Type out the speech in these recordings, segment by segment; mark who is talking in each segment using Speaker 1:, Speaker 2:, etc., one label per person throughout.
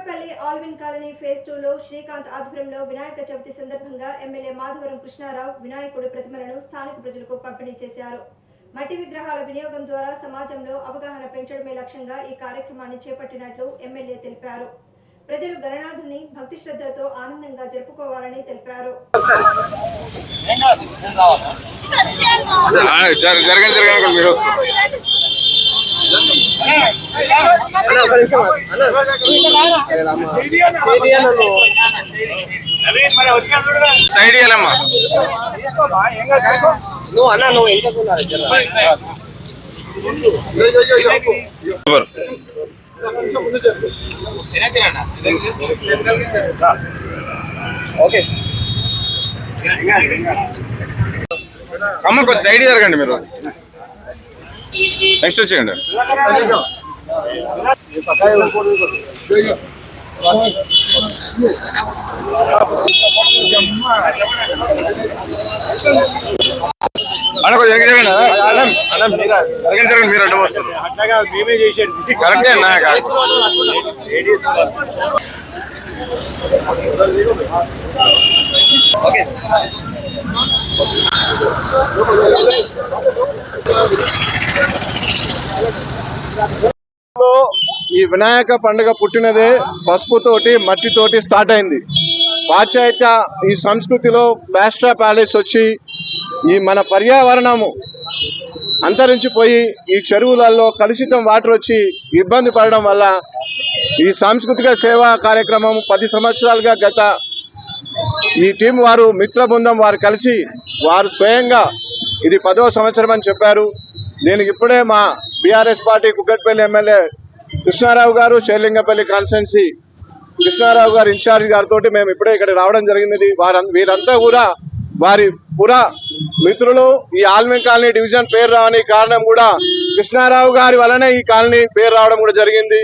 Speaker 1: Kukatpally Alvin colony phase టూలో శ్రీకాంత్ ఆధ్వర్యంలో వినాయక చవితి సందర్భంగా ఎమ్మెల్యే మాధవరం కృష్ణారావు వినాయకుడి ప్రతిమలను స్థానిక ప్రజలకు పంపిణీ చేశారు. మట్టి విగ్రహాల వినియోగం ద్వారా సమాజంలో అవగాహన పెంచడమే లక్ష్యంగా ఈ కార్యక్రమాన్ని చేపట్టినట్లు ఎమ్మెల్యే తెలిపారు. ప్రజలు గణనాథుని భక్తి శ్రద్ధలతో ఆనందంగా జరుపుకోవాలని తెలిపారు.
Speaker 2: జరగండి జరగండి మీరు సైడ్ ఇవ్వాలమ్మా
Speaker 3: నువ్వు అన్న నువ్వు ఎంతకున్నారు ఓకే
Speaker 2: అమ్మ కొంచెం సైడ్ జరగండి మీరు. నెక్స్ట్ వచ్చేయండి. అన్న కొంచెం వెనక్కి జరగండి అన్న. అన్న మీరా జరగండి జరగండి మీరు అడ్డం వస్తారు.
Speaker 4: అట్లాగా మేమే చేసేది
Speaker 2: కరెక్టే అన్న
Speaker 3: ఓకే.
Speaker 5: ఈ వినాయక పండుగ పుట్టినదే పసుపుతోటి మట్టితోటి స్టార్ట్ అయింది. పాశ్చాత్య ఈ సంస్కృతిలో బ్యాస్ట్రా ప్యాలెస్ వచ్చి ఈ మన పర్యావరణము అంతరించిపోయి ఈ చెరువులలో కలుషితం వాటర్ వచ్చి ఇబ్బంది పడడం వల్ల ఈ సాంస్కృతిక సేవా కార్యక్రమం పది సంవత్సరాలుగా గత ఈ టీం వారు మిత్ర బృందం వారు కలిసి వారు స్వయంగా ఇది పదవ సంవత్సరం అని చెప్పారు. దీనికి ఇప్పుడే మా BRS party Kukatpally MLA Krishna Rao గారు షేర్లింగపల్లి కాన్స్టెన్సీ కృష్ణారావు గారు ఇన్ఛార్జ్ గారితో మేము ఇప్పుడే ఇక్కడ రావడం జరిగింది. వారం వీరంతా కూడా వారి పురా మిత్రులు ఈ ఆల్మిన్ కాలనీ డివిజన్ పేరు రావడానికి కారణం కూడా కృష్ణారావు గారి వలనే ఈ కాలనీ పేరు రావడం కూడా జరిగింది.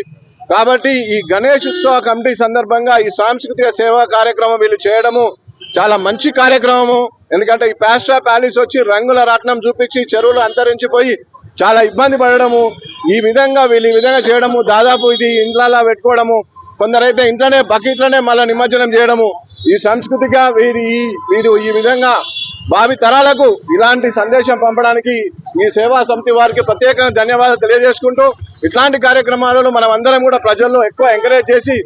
Speaker 5: కాబట్టి ఈ గణేష్ ఉత్సవ కమిటీ సందర్భంగా ఈ సాంస్కృతిక సేవా కార్యక్రమం వీళ్ళు చేయడము చాలా మంచి కార్యక్రమము. ఎందుకంటే ఈ పాస్ట్రా ప్యాలెస్ వచ్చి రంగుల రాట్నం చూపించి చెరువులు అంతరించిపోయి చాలా ఇబ్బంది పడడము. ఈ విధంగా వీళ్ళు ఈ విధంగా చేయడము దాదాపు ఇది ఇంట్లలా పెట్టుకోవడము కొందరైతే ఇంట్లోనే బకెట్లోనే మళ్ళీ నిమజ్జనం చేయడము. ఈ సంస్కృతిగా వీరి ఈ- వీరు ఈ విధంగా భావి తరాలకు ఇలాంటి సందేశం పంపడానికి ఈ సేవా సమితి వారికి ప్రత్యేకంగా ధన్యవాదాలు తెలియజేసుకుంటూ ఇట్లాంటి కార్యక్రమాలను మనం అందరం కూడా ప్రజల్లో ఎక్కువ ఎంకరేజ్ చేసి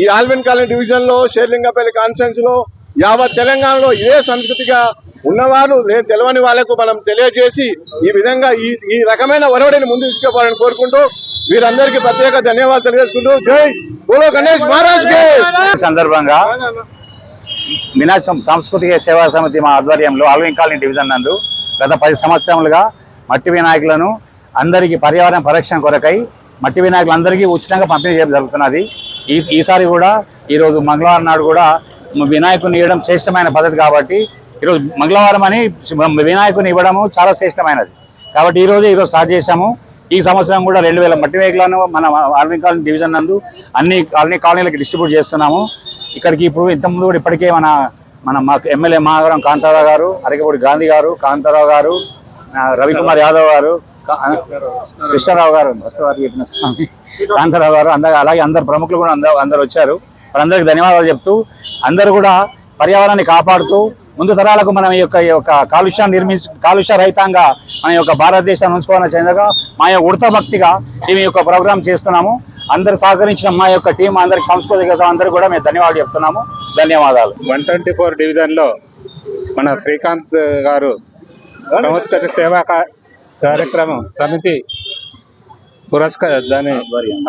Speaker 5: ఈ ఆల్విన్ కాలనీ డివిజన్లో షేర్లింగపల్లి కాన్ఫరెన్స్లో యావత్ తెలంగాణలో ఇదే సంస్కృతిగా ఉన్నవారు లేదు తెలియని వాళ్ళకు మనం తెలియజేసి ఈ విధంగా ఈ ఈ రకమైన ఒరవడిని ముందు తీసుకుపోవాలని కోరుకుంటూ వీరందరికీ ప్రత్యేక ధన్యవాదాలు తెలియజేసుకుంటూ జై బోలో గణేష్ మహారాజ్
Speaker 4: సందర్భంగా వినాశం సాంస్కృతిక సేవా సమితి మా ఆధ్వర్యంలో ఆల్వింగ్ కాలనీ డివిజన్ నందు గత పది సంవత్సరములుగా మట్టి వినాయకులను అందరికీ పర్యావరణ పరిరక్షణ కొరకై మట్టి వినాయకులందరికీ ఉచితంగా పంపిణీ చేయడం జరుగుతున్నది. ఈ ఈసారి కూడా ఈరోజు మంగళవారం నాడు కూడా వినాయకుని ఇవ్వడం శ్రేష్టమైన పద్ధతి కాబట్టి ఈరోజు మంగళవారం అని వినాయకుని ఇవ్వడము చాలా శ్రేష్టమైనది. కాబట్టి ఈరోజు ఈరోజు స్టార్ట్ చేశాము. ఈ సంవత్సరం కూడా రెండు వేల మట్టి వేగులను మన ఆర్మీ కాలనీ డివిజన్ నందు అన్ని కాలనీ కాలనీలకు డిస్ట్రిబ్యూట్ చేస్తున్నాము. ఇక్కడికి ఇప్పుడు ఇంతకుముందు కూడా ఇప్పటికే మన మన మా ఎమ్మెల్యే మహాగరం కాంతారావు గారు అరకపూడి గాంధీ గారు కాంతారావు గారు రవికుమార్ యాదవ్ గారు కృష్ణారావు గారు ఫస్ట్ వారికి చెప్పిన స్వామి కాంతారావు గారు అందరు అలాగే అందరు ప్రముఖులు కూడా అందరూ అందరు వచ్చారు. వారందరికీ ధన్యవాదాలు చెప్తూ అందరూ కూడా పర్యావరణాన్ని కాపాడుతూ ముందు తరాలకు మనం ఈ యొక్క ఈ యొక్క కాలుష్యాన్ని నిర్మించ కాలుష్య రహితంగా మన యొక్క భారతదేశాన్ని ఉంచుకోవాలని చెందగా మా యొక్క ఉడత భక్తిగా మేము యొక్క ప్రోగ్రామ్ చేస్తున్నాము. అందరు సహకరించిన మా యొక్క టీం అందరికి సాంస్కృతిక అందరూ కూడా మేము ధన్యవాదాలు చెప్తున్నాము. ధన్యవాదాలు.
Speaker 6: వన్ ట్వంటీ ఫోర్ డివిజన్లో మన శ్రీకాంత్ గారు సంస్కృతి సేవా కార్యక్రమం సమితి పురస్కార దాని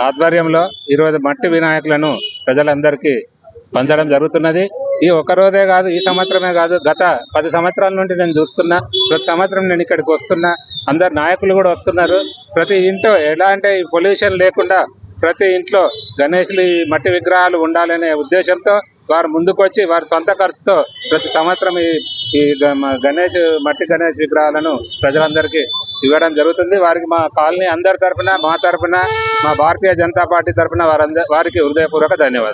Speaker 6: ఆధ్వర్యంలో ఈరోజు మట్టి వినాయకులను ప్రజలందరికీ పంచడం జరుగుతున్నది. ఈ ఒక రోజే కాదు ఈ సంవత్సరమే కాదు గత పది సంవత్సరాల నుండి నేను చూస్తున్నా ప్రతి సంవత్సరం నేను ఇక్కడికి వస్తున్నా అందరు నాయకులు కూడా వస్తున్నారు. ప్రతి ఇంట్లో ఎలా అంటే ఈ పొల్యూషన్ లేకుండా ప్రతి ఇంట్లో గణేష్లు ఈ మట్టి విగ్రహాలు ఉండాలనే ఉద్దేశంతో వారు ముందుకొచ్చి వారి సొంత ఖర్చుతో ప్రతి సంవత్సరం ఈ ఈ గణేష్ మట్టి గణేష్ విగ్రహాలను ప్రజలందరికీ ఇవ్వడం జరుగుతుంది. వారికి మా కాలనీ అందరి తరపున మా తరపున మా భారతీయ జనతా పార్టీ తరపున వారందరి వారికి హృదయపూర్వక ధన్యవాదాలు.